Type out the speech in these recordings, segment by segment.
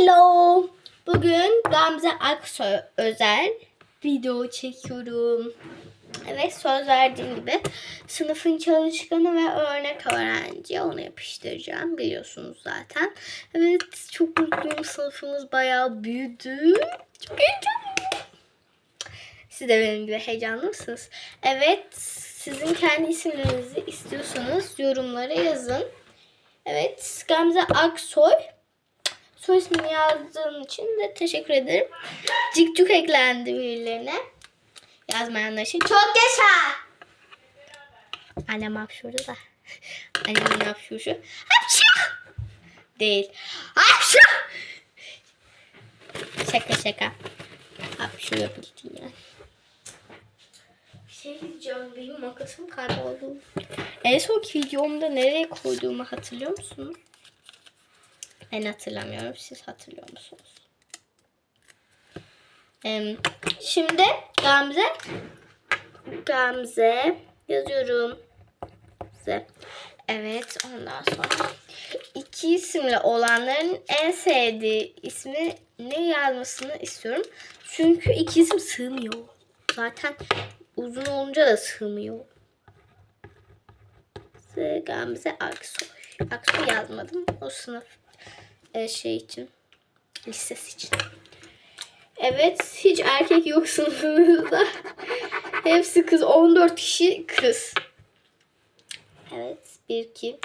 Hello. Bugün Gamze Aksoy özel video çekiyorum. Evet söz verdiğim gibi sınıfın çalışkanı ve örnek öğrenci onu yapıştıracağım biliyorsunuz zaten. Evet çok mutluyum sınıfımız bayağı büyüdü. Çok heyecanlıyım. Siz de benim gibi heyecanlı mısınız? Evet sizin kendi isimlerinizi istiyorsanız yorumlara yazın. Evet Gamze Aksoy soy ismini yazdığın için de teşekkür ederim. Cikcuk eklendi birilerine. Yazmayanlar için çok yaşa. Annem hapşurdu da. Annemin hapşuruşu. Hapşu! Değil. Hapşu! Şaka şaka. Hapşurabildin yani. Bir şey diyeceğim. Benim makasım kayboldu. En sonki videomda nereye koyduğumu hatırlıyor musunuz? Ben hatırlamıyorum. Siz hatırlıyor musunuz? Şimdi Gamze Gamze yazıyorum. Gamze. Evet ondan sonra iki isimli olanların en sevdiği ismi ne yazmasını istiyorum. Çünkü iki isim sığmıyor. Zaten uzun olunca da sığmıyor. Gamze Aksoy. Aksoy yazmadım. O sınıf e, şey için. Listesi için. Evet hiç erkek yok sınıfımızda. Hepsi kız. 14 kişi kız. Evet. 1, 2,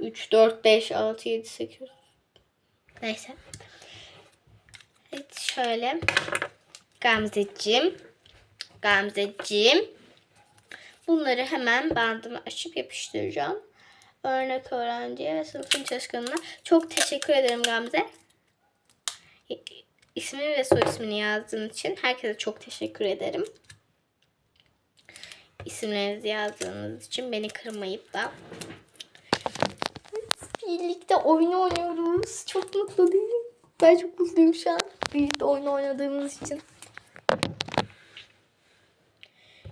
3, 4, 5, 6, 7, 8. Neyse. Evet şöyle. Gamzeciğim. Gamzeciğim. Bunları hemen bandıma açıp yapıştıracağım. Örnek öğrenciye ve sınıfın çalışkanına çok teşekkür ederim Gamze. İsmini ve soy ismini yazdığın için herkese çok teşekkür ederim. İsimlerinizi yazdığınız için beni kırmayıp da birlikte oyun oynuyoruz. Çok mutlu değilim. Ben çok mutluyum şu an. Birlikte oyun oynadığımız için.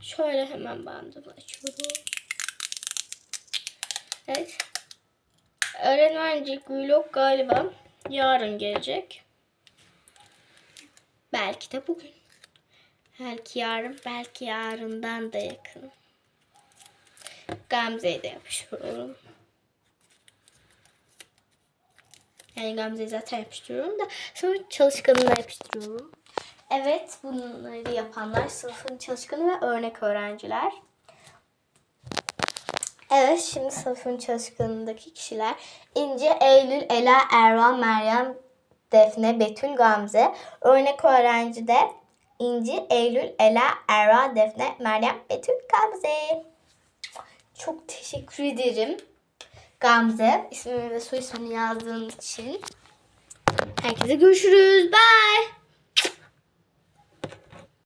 Şöyle hemen bandımı açıyorum. Evet. Öğrenci vlog galiba yarın gelecek. Belki de bugün. Belki yarın, belki yarından da yakın. Gamze'ye de yapıştırıyorum. Yani Gamze'yi zaten yapıştırıyorum da sonra çalışkanına yapıştırıyorum. Evet bunları yapanlar sınıfın çalışkanı ve örnek öğrenciler. Evet şimdi sınıfın çalışkanındaki kişiler İnci, Eylül, Ela, Ervan, Meryem, Defne, Betül, Gamze. Örnek öğrenci de İnci, Eylül, Ela, Erva, Defne, Meryem, Betül, Gamze. Çok teşekkür ederim. Gamze ismimi ve soy ismini yazdığın için. Herkese görüşürüz. Bye.